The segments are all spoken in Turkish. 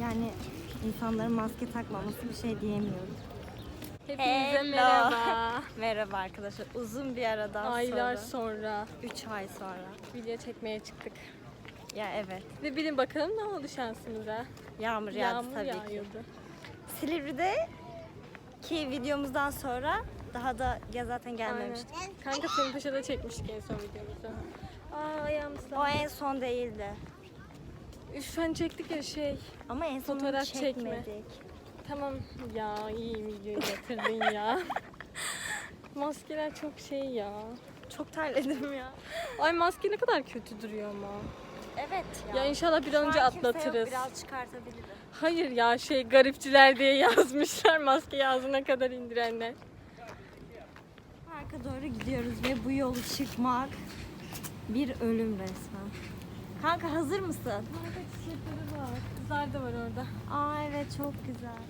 Yani insanların maske takmaması bir şey diyemiyorum. Hepinize Hello. merhaba. Merhaba arkadaşlar. Uzun bir aradan Aylar sonra. sonra 3 ay sonra. video çekmeye çıktık. Ya evet. Ve bilin bakalım ne oldu şansımıza. Yağmur yağdı Yağmur tabii ki. yağıyordu. Silivri'de ki videomuzdan sonra daha da ya zaten gelmemişti. Aynen. Kanka senin paşada çekmiştik en son videomuzu. Aa ayağım O en son değildi. Üf hani çektik ya şey. Ama en son Fotoğraf çekme. çekmedik. Tamam ya iyi videoyu getirdin ya. Maskeler çok şey ya. Çok terledim ya. Ay maske ne kadar kötü duruyor ama. Evet Ya inşallah bir an önce atlatırız. Biraz çıkartabilirim. Hayır ya şey garipçiler diye yazmışlar maskeyi ağzına kadar indirenler. Parka doğru gidiyoruz ve bu yolu çıkmak bir ölüm resmen. Kanka hazır mısın? Kanka çiçekleri var. Kızlar da var orada. Aa evet çok güzel.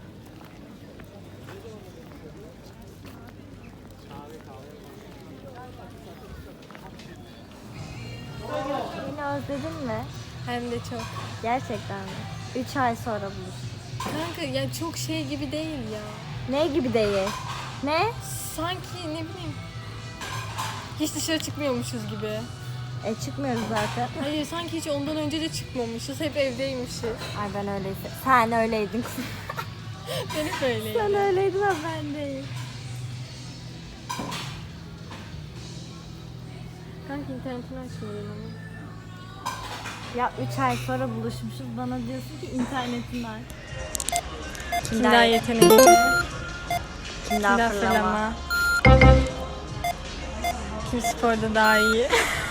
Beni özledin mi? Hem de çok. Gerçekten mi? 3 ay sonra buluş. Kanka ya çok şey gibi değil ya. Ne gibi değil? Ne? Sanki ne bileyim. Hiç dışarı çıkmıyormuşuz gibi. E çıkmıyoruz zaten. Hayır sanki hiç ondan önce de çıkmamışız. Hep evdeymişiz. Ay ben öyleyse. Sen öyleydin. Ben hep öyleyim. Sen öyleydin ama ben değil. Kanka internetini açmıyorum ama. Ya 3 ay sonra buluşmuşuz. Bana diyorsun ki internetin var. Kim daha yetenekli? Kim daha Kim fırlama. Kim sporda daha iyi?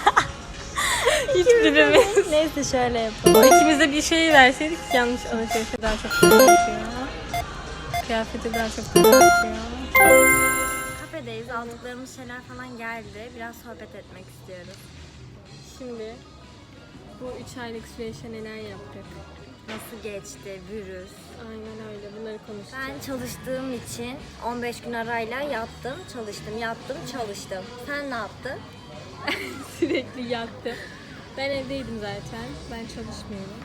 Hiçbirimiz. Neyse şöyle yapalım. O ikimiz de bir şey verseydik yanlış alışverişe daha çok para atıyor. Kıyafete daha çok para atıyor. Kafedeyiz. Aldıklarımız şeyler falan geldi. Biraz sohbet etmek istiyoruz. Şimdi bu 3 aylık süreçte neler yaptık? Nasıl geçti virüs? Aynen öyle bunları konuşacağız. Ben çalıştığım için 15 gün arayla yattım, çalıştım, yattım, çalıştım. Sen ne yaptın? sürekli yattı. Ben evdeydim zaten. Ben çalışmıyorum.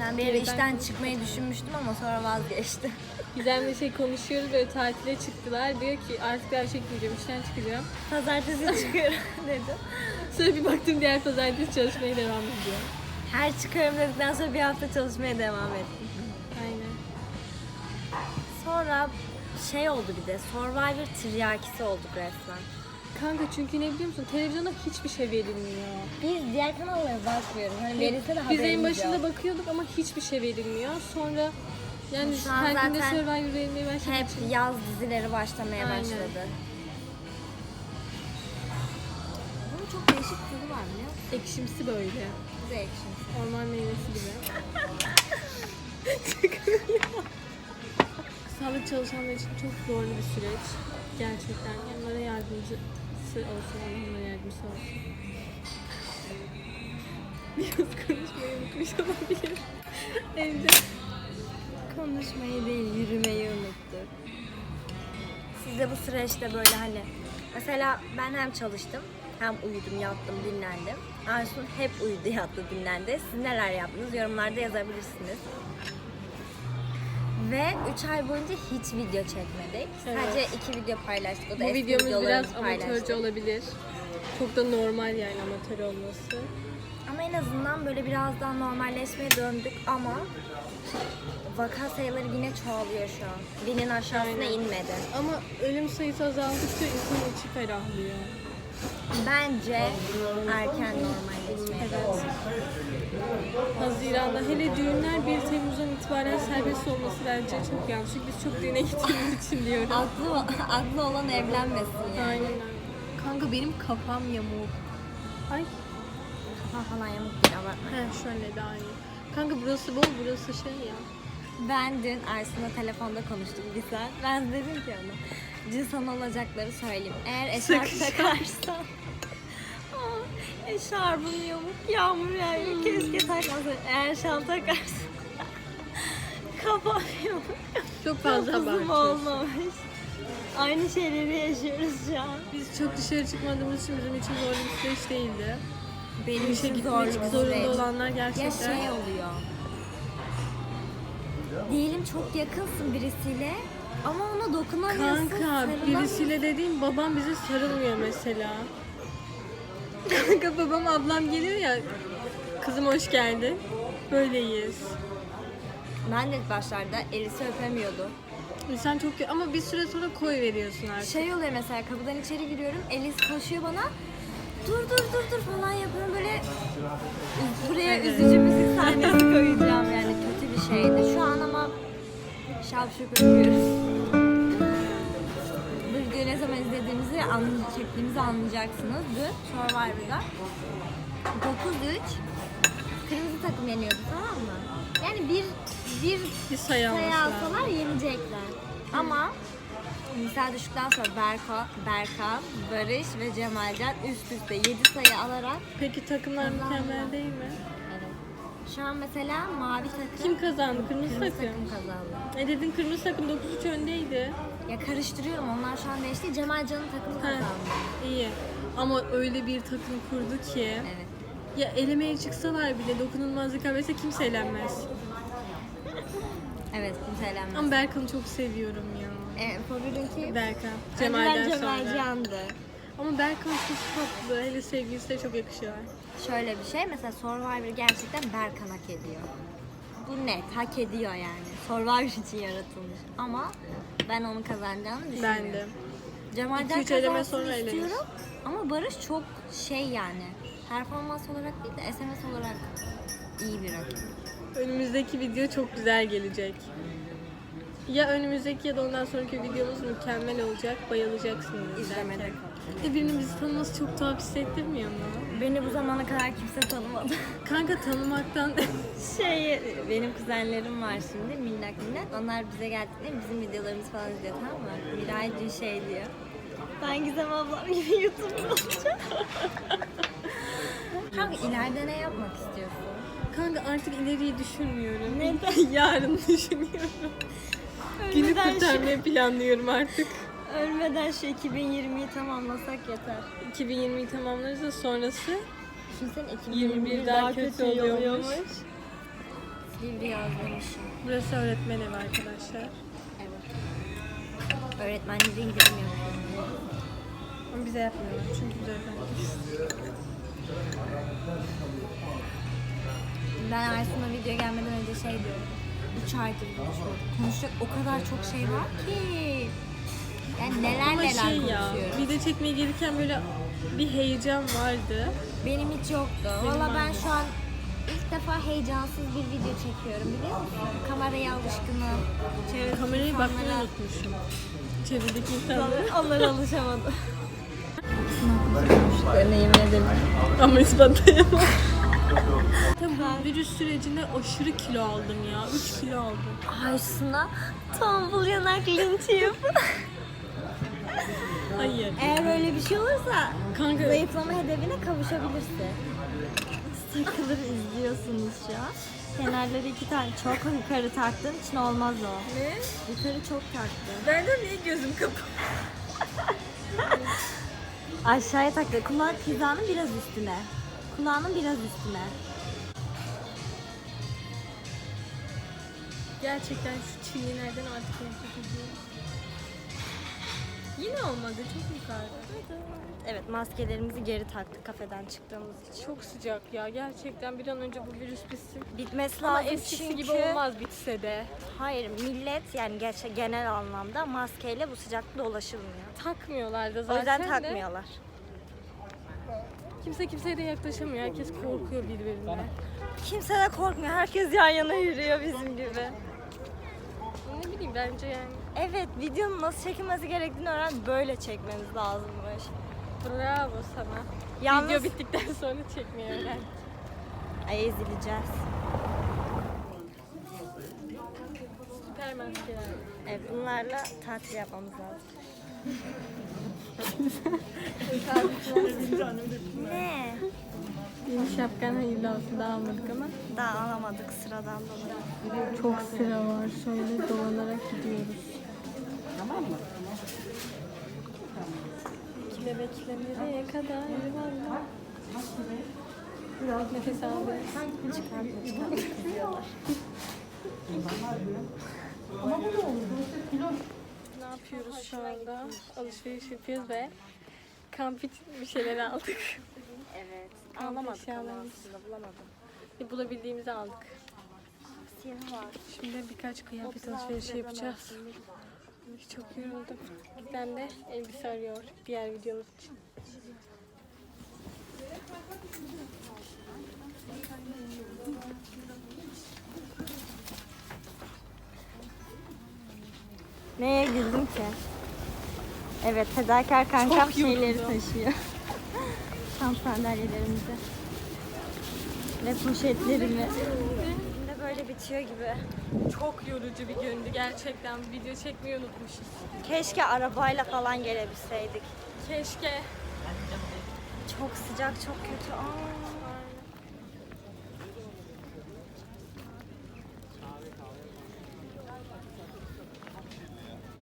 Ben bir ara işten çıkmayı düşünmüştüm ama sonra vazgeçtim. Gizem'le şey konuşuyoruz böyle tatile çıktılar. Diyor ki artık daha çekmeyeceğim işten çıkacağım. Pazartesi çıkıyorum dedim. Sonra bir baktım diğer pazartesi çalışmaya devam ediyor. Her çıkıyorum dedikten sonra bir hafta çalışmaya devam ettim. Aynen. Sonra şey oldu bir de Survivor tiryakisi olduk resmen. Kanka çünkü ne biliyor musun? Televizyonda hiçbir şey verilmiyor. Biz diğer kanallara bakmıyoruz. Hani verilse de Biz en başında yok. bakıyorduk ama hiçbir şey verilmiyor. Sonra yani Şu an her gün de zaten Survivor verilmeye başladı. Hep için. yaz dizileri başlamaya Aynen. başladı. Bunun çok değişik tadı var biliyor musun? Ekşimsi böyle. Bu da ekşimsi. Orman meyvesi gibi. Sağlık çalışanlar için çok zorlu bir süreç. Gerçekten. Onlara yardımcısı olsun, onlara yardımcısı olsun. Biraz konuşmayı unutmuş olabilir. Evde. Konuşmayı değil, yürümeyi unuttuk. Siz de bu süreçte böyle hani mesela ben hem çalıştım hem uyudum, yattım, dinlendim. Arsun hep uyudu, yattı, dinlendi. Siz neler yaptınız? Yorumlarda yazabilirsiniz. Ve 3 ay boyunca hiç video çekmedik. Evet. Sadece iki video paylaştık. O da Bu eski videomuz biraz videolarımızı amatörce paylaştık. olabilir. Çok da normal yani amatör olması. Ama en azından böyle biraz daha normalleşmeye döndük ama vaka sayıları yine çoğalıyor şu an. Binin aşağısına Aynen. inmedi. Ama ölüm sayısı azaldıkça insanın içi ferahlıyor. Bence erken normalleşmeye Evet. Haziran'da hele düğünler 1 Temmuz'dan itibaren serbest olması bence çok yanlış. Çünkü biz çok düğüne gittiğimiz için diyorum. Aklı, aklı olan evlenmesin yani. Aynen öyle. Kanka benim kafam yamuk. Ay. Kafa falan yamuk değil ama. He şöyle daha iyi. Kanka burası bol, burası şey ya. Ben dün Arsun'la telefonda konuştum bir saat. Ben dedim ki ona, sana olacakları söyleyeyim. Eğer eşarp Sıkışan. takarsan... Aa, eşarbım yamuk, yağmur yağıyor. Keşke takmasın. Eğer şal takarsan... Kafam yamuk. Çok fazla abartıyorsun. olmamış. Aynı şeyleri yaşıyoruz şu an. Biz çok dışarı çıkmadığımız için bizim için zor bir süreç değildi. Benim İşe için gitmek zorlu zorunda olanlar Ya gerçekten şey oluyor. diyelim çok yakınsın birisiyle ama ona dokunamıyorsun. Kanka birisiyle dediğim babam bize sarılmıyor mesela. Kanka babam ablam geliyor ya kızım hoş geldin. Böyleyiz. Ben de ilk başlarda Elis'i öpemiyordu. İnsan çok ama bir süre sonra koy veriyorsun artık. Şey oluyor mesela kapıdan içeri giriyorum. Elis koşuyor bana. Dur dur dur dur falan yapıyorum böyle buraya üzücü müzik sahnesi koyacağım yani kötü bir şeydi. Şu an ama şapşuk öpüyoruz. Bu videoyu ne zaman izlediğimizi anlay- çektiğimizi anlayacaksınız. Dün Survivor'da 9-3 kırmızı takım yeniyordu tamam mı? Yani bir bir Bir sayı sayı alsalar yenecekler. Ama Misal düştükten sonra Berko, Berkan, Barış ve Cemalcan üst üste 7 sayı alarak Peki takımlar mükemmel değil mi? Şu an mesela mavi takım Kim kazandı? Kırmızı kırmızı takım. takım kazandı. E dedin kırmızı takım 9-3 öndeydi. Ya karıştırıyorum onlar şu an değişti. Cemalcan'ın takımı Ha, kazandı. iyi. Ama öyle bir takım kurdu ki Evet. ya elemeye çıksalar bile dokunulmazlık kaybetse kimse elenmez. Evet kimse elenmez. Ama Berkan'ı çok seviyorum ya. E, favorin kim? Berkan. Cemal'den sonra. Cemalcan'dı. Ama Berkan çok tatlı. Hele sevgilisi çok yakışıyor. Şöyle bir şey mesela Survivor gerçekten Berkan hak ediyor. Bu net hak ediyor yani. Survivor için yaratılmış. Ama ben onun kazanacağını düşünüyorum. Ben de. Cemal'den 2-3 eleme kazansın sonra elenir. istiyorum. Ama Barış çok şey yani. Performans olarak değil de SMS olarak iyi bir rakip. Önümüzdeki video çok güzel gelecek. Ya önümüzdeki ya da ondan sonraki videomuz mükemmel olacak. Bayılacaksınız. İzlemede izlerken. E birinin bizi tanıması çok tuhaf hissettirmiyor mu? Beni bu zamana kadar kimse tanımadı. Kanka tanımaktan şey, benim kuzenlerim var şimdi minnak minnak. Onlar bize geldiklerinde bizim videolarımızı falan izliyor tamam mı? Miray dün şey diyor. Ben Gizem ablam gibi YouTuber olacağım. Kanka ileride ne yapmak istiyorsun? Kanka artık ileriyi düşünmüyorum. Neden? Yarın düşünüyorum. Günü Ölmeden kurtarmayı planlıyorum artık. ölmeden şu 2020'yi tamamlasak yeter. 2020'yi tamamlarız da sonrası Düşünsene 21 daha kötü oluyormuş. Silivri yazmışım. Burası öğretmen evi arkadaşlar. Evet. Öğretmenleri indirim yapıyorum. Ama bize yapmıyorlar çünkü biz öğretmeniz. Ben Aysun'a video gelmeden önce şey diyorum. 3 aydır. Konuşacak o kadar çok şey var ki. Yani neler Ama neler şey ya, konuşuyoruz. video çekmeye gelirken böyle bir heyecan vardı. Benim hiç yoktu. Valla ben şu an ilk defa heyecansız bir video çekiyorum biliyor musun? Kameraya alışkınım. Çevredeki Kamerayı bakmayı unutmuşum. Çevredeki insanlar. Onlar alışamadı. yemin ederim. Ama ispatlayamam. Tabii virüs sürecinde aşırı kilo aldım ya. 3 kilo aldım. Aysun'a tombul yanak linçi yapın. Hayır. Eğer öyle bir şey olursa Kanka zayıflama hedefine kavuşabilirsin. Sıkılır izliyorsunuz şu an. Kenarları iki tane çok yukarı taktığın için olmaz o. ne? Yukarı çok taktı. Benden niye gözüm kapalı? Aşağıya taktı. Kulak hizanın biraz üstüne. Kulağının biraz üstüne. Gerçekten şu çinlilerden artık nefret ediyorum. Yine olmadı. Çok yukarıda. Evet maskelerimizi geri taktık kafeden çıktığımız için. Çok sıcak ya. Gerçekten bir an önce bu virüs bitsin. Bitmesi Ama lazım eskisi çünkü... gibi olmaz bitse de. Hayır millet yani gerçi genel anlamda maskeyle bu sıcakta dolaşılmıyor. Takmıyorlar da zaten O yüzden de. takmıyorlar. Kimse kimseye de yaklaşamıyor. Herkes korkuyor birbirine. Kimse de korkmuyor. Herkes yan yana yürüyor bizim gibi. Ne bileyim bence yani. Evet videonun nasıl çekilmesi gerektiğini öğren. Böyle çekmeniz lazımmış. Bravo sana. Yalnız... Video bittikten sonra çekmeyi öğren. Ay ezileceğiz. Süper maskeler. Evet bunlarla tatil yapmamız lazım. Ne? Yeni şapkan hayırlı olsun daha almadık ama. Daha alamadık sıradan dolayı. Çok sıra var. Şöyle dolanarak gidiyoruz. Tamam mı? Bekle bekle nereye kadar valla. Biraz nefes al. Ama bu da olur. Kilo. Ne yapıyoruz şu anda? Alışveriş yapıyoruz ve kamp için bir şeyler aldık. Evet. Kamp Alamadık ama eşyalarımız. aslında bulamadım. Bir Bulabildiğimizi aldık. Siyahı var. Şimdi birkaç kıyafet 36 alışverişi yapacağız. Çok yoruldum. Giden de elbise arıyor diğer videomuz için. Neye güldüm ki? Evet, fedakar kankam Çok şeyleri yoruldum. taşıyor. Kamp sandalyelerimizi. Ve poşetlerimi. Şimdi böyle bitiyor gibi. Çok yorucu bir gündü gerçekten. Video çekmeyi unutmuşuz. Keşke arabayla falan gelebilseydik. Keşke. Çok sıcak, çok kötü. Aa.